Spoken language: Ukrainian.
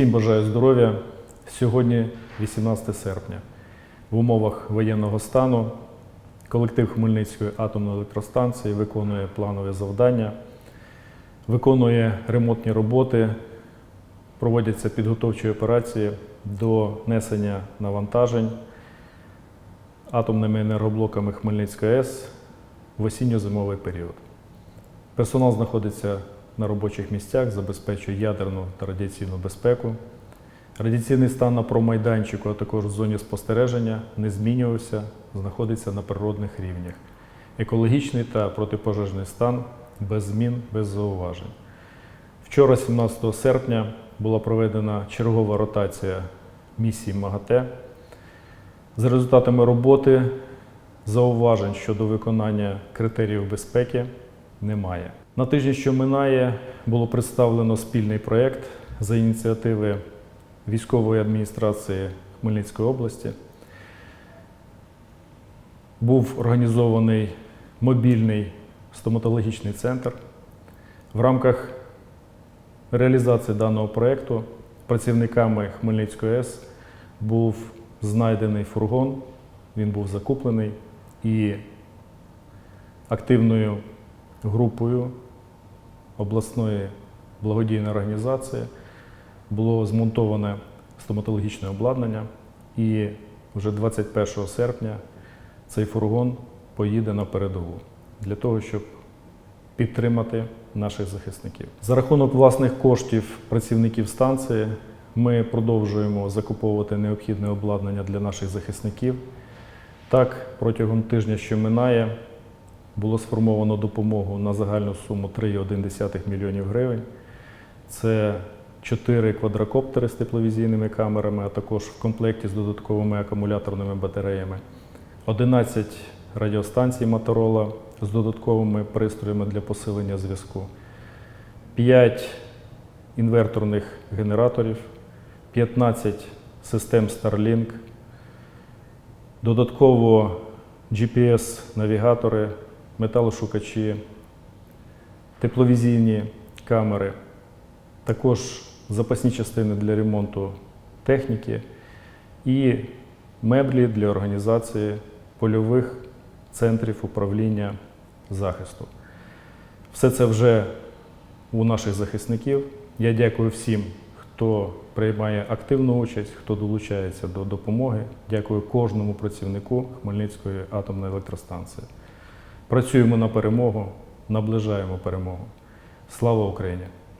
Всім бажаю здоров'я. Сьогодні 18 серпня. В умовах воєнного стану колектив Хмельницької атомної електростанції виконує планове завдання, виконує ремонтні роботи, проводяться підготовчі операції до несення навантажень атомними енергоблоками Хмельницької АЕС в осінньо-зимовий період. Персонал знаходиться на робочих місцях, забезпечує ядерну та радіаційну безпеку. Радіаційний стан на промайданчику, а також в зоні спостереження не змінювався, знаходиться на природних рівнях. Екологічний та протипожежний стан без змін, без зауважень. Вчора, 17 серпня, була проведена чергова ротація місії МАГАТЕ. За результатами роботи зауважень щодо виконання критеріїв безпеки немає. На тижні, що минає, було представлено спільний проєкт за ініціативи військової адміністрації Хмельницької області. Був організований мобільний стоматологічний центр. В рамках реалізації даного проєкту працівниками Хмельницької АЕС був знайдений фургон, він був закуплений і активною групою обласної благодійної організації було змонтоване стоматологічне обладнання, і вже 21 серпня цей фургон поїде на передову для того, щоб підтримати наших захисників. За рахунок власних коштів працівників станції ми продовжуємо закуповувати необхідне обладнання для наших захисників. Так, протягом тижня, що минає, було сформовано допомогу на загальну суму 3,1 мільйонів гривень. Це 4 квадрокоптери з тепловізійними камерами, а також в комплекті з додатковими акумуляторними батареями, 11 радіостанцій Моторола з додатковими пристроями для посилення зв'язку, 5 інверторних генераторів, 15 систем Starlink, додатково GPS-навігатори, металошукачі, тепловізійні камери, також запасні частини для ремонту техніки і меблі для організації польових центрів управління захисту. Все це вже у наших захисників. Я дякую всім, хто приймає активну участь, хто долучається до допомоги. Дякую кожному працівнику Хмельницької атомної електростанції. Працюємо на перемогу, наближаємо перемогу. Слава Україні!